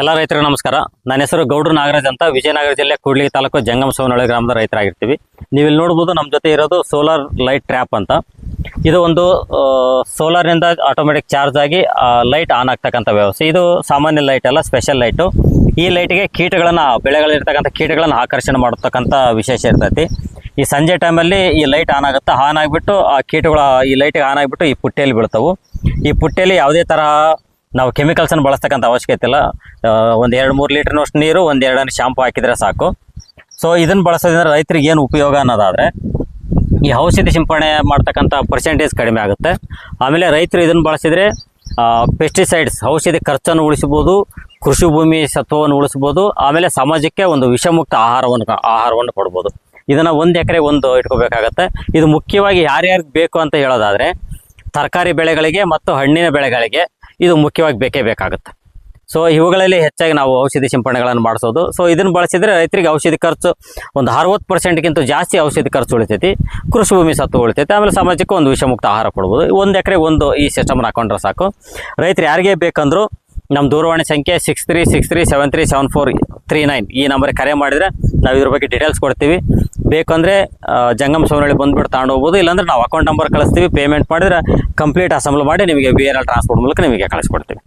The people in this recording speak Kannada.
ಎಲ್ಲ ರೈತರಿಗೆ ನಮಸ್ಕಾರ. ನನ್ನ ಹೆಸರು ಗೌಡ್ರು ನಾಗರಾಜ್ ಅಂತ. ವಿಜಯನಗರ ಜಿಲ್ಲೆ ಕೂಡ್ಲಿಗಿ ತಾಲೂಕು ಜಂಗಮ ಸೋನಹಳ್ಳಿ ಗ್ರಾಮದ ರೈತರಾಗಿರ್ತೀವಿ. ನೀವು ಇಲ್ಲಿ ನೋಡ್ಬೋದು ನಮ್ಮ ಜೊತೆ ಇರೋದು ಸೋಲಾರ್ ಲೈಟ್ ಟ್ರ್ಯಾಪ್ ಅಂತ. ಇದು ಒಂದು ಸೋಲಾರ್ನಿಂದ ಆಟೋಮೆಟಿಕ್ ಚಾರ್ಜ್ ಆಗಿ ಲೈಟ್ ಆನ್ ಆಗ್ತಕ್ಕಂಥ ವ್ಯವಸ್ಥೆ. ಇದು ಸಾಮಾನ್ಯ ಲೈಟ್ ಅಲ್ಲ, ಸ್ಪೆಷಲ್ ಲೈಟು. ಈ ಲೈಟಿಗೆ ಕೀಟಗಳನ್ನು, ಬೆಳೆಗಳಿರ್ತಕ್ಕಂಥ ಕೀಟಗಳನ್ನು ಆಕರ್ಷಣೆ ಮಾಡತಕ್ಕಂಥ ವಿಶೇಷ ಇರ್ತೈತಿ. ಈ ಸಂಜೆ ಟೈಮಲ್ಲಿ ಈ ಲೈಟ್ ಆನ್ ಆಗುತ್ತೆ, ಆನ್ ಆಗಿಬಿಟ್ಟು ಆ ಕೀಟಗಳು ಈ ಲೈಟಿಗೆ ಆನ್ ಆಗಿಬಿಟ್ಟು ಈ ಪುಟ್ಟಿಯಲ್ಲಿ ಬೀಳ್ತವು. ಈ ಪುಟ್ಟಿಯಲ್ಲಿ ಯಾವುದೇ ತರಹ ನಾವು ಕೆಮಿಕಲ್ಸನ್ನು ಬಳಸ್ತಕ್ಕಂಥ ಅವಶ್ಯಕತೆ ಇಲ್ಲ. ಒಂದು ಎರಡು ಮೂರು ಲೀಟರ್ನಷ್ಟು ನೀರು, ಒಂದು ಎರಡನೇ ಶಾಂಪು ಹಾಕಿದರೆ ಸಾಕು. ಸೊ ಇದನ್ನು ಬಳಸೋದ್ರಿಂದ ರೈತರಿಗೆ ಏನು ಉಪಯೋಗ ಅನ್ನೋದಾದರೆ, ಈ ಔಷಧಿ ಸಿಂಪಡಣೆ ಮಾಡ್ತಕ್ಕಂಥ ಪರ್ಸೆಂಟೇಜ್ ಕಡಿಮೆ ಆಗುತ್ತೆ. ಆಮೇಲೆ ರೈತರು ಇದನ್ನು ಬಳಸಿದರೆ ಪೆಸ್ಟಿಸೈಡ್ಸ್ ಔಷಧಿ ಖರ್ಚನ್ನು ಉಳಿಸ್ಬೋದು ಕೃಷಿ ಭೂಮಿ ಸತ್ವವನ್ನು ಉಳಿಸ್ಬೋದು ಆಮೇಲೆ ಸಮಾಜಕ್ಕೆ ಒಂದು ವಿಷಮುಕ್ತ ಆಹಾರವನ್ನು ಆಹಾರವನ್ನು ಕೊಡ್ಬೋದು. ಇದನ್ನು ಒಂದು ಎಕರೆ ಒಂದು ಇಟ್ಕೋಬೇಕಾಗತ್ತೆ. ಇದು ಮುಖ್ಯವಾಗಿ ಯಾರ್ಯಾರಿಗೆ ಬೇಕು ಅಂತ ಹೇಳೋದಾದರೆ, ತರಕಾರಿ ಬೆಳೆಗಳಿಗೆ ಮತ್ತು ಹಣ್ಣಿನ ಬೆಳೆಗಳಿಗೆ ಇದು ಮುಖ್ಯವಾಗಿ ಬೇಕೇ ಬೇಕಾಗುತ್ತೆ. ಸೊ ಇವುಗಳಲ್ಲಿ ಹೆಚ್ಚಾಗಿ ನಾವು ಔಷಧಿ ಸಿಂಪಡಣೆಗಳನ್ನು ಮಾಡಿಸೋದು. ಸೊ ಇದನ್ನು ಬಳಸಿದರೆ ರೈತರಿಗೆ ಔಷಧಿ ಖರ್ಚು ಒಂದು ಅರವತ್ತು ಪರ್ಸೆಂಟ್ಗಿಂತ ಜಾಸ್ತಿ ಔಷಧಿ ಖರ್ಚು ಉಳಿತೈತಿ. ಕೃಷಿ ಭೂಮಿ ಸತ್ತು ಉಳಿತೈತಿ. ಆಮೇಲೆ ಸಮಾಜಕ್ಕೆ ಒಂದು ವಿಷಮುಕ್ತ ಆಹಾರ ಕೊಡ್ಬೋದು. ಒಂದು ಎಕರೆ ಒಂದು ಈ ಸಿಸ್ಟಮ್ನ ಹಾಕೊಂಡ್ರೆ ಸಾಕು. ರೈತರು ಯಾರಿಗೆ ಬೇಕಂದ್ರೂ ನಮ್ಮ ದೂರವಾಣಿ ಸಂಖ್ಯೆ six three six three seven three seven four three nine ಈ ನಂಬರ್ಗೆ ಕರೆ ಮಾಡಿದರೆ ನಾವು ಇದ್ರ ಬಗ್ಗೆ ಡೀಟೇಲ್ಸ್ ಕೊಡ್ತೀವಿ. ಬೇಕಂದರೆ ಜಂಗಮ್ ಸೋನಹಳ್ಳಿ ಬಂದುಬಿಟ್ಟು ತಗೊಂಡು ಹೋಗ್ಬೋದು. ಇಲ್ಲಾಂದ್ರೆ ನಾವು ಅಕೌಂಟ್ ನಂಬರ್ ಕಳಿಸ್ತೀವಿ ಪೇಮೆಂಟ್ ಮಾಡಿದ್ರೆ ಕಂಪ್ಲೀಟ್ ಅಸೆಂಬಲ್ ಮಾಡಿ ನಿಮಗೆ ವಿ ಆರ್ ಟ್ರಾನ್ಸ್ಪೋರ್ಟ್ ಮೂಲಕ ನಿಮಗೆ ಕಳಿಸ್ಕೊಡ್ತೀವಿ.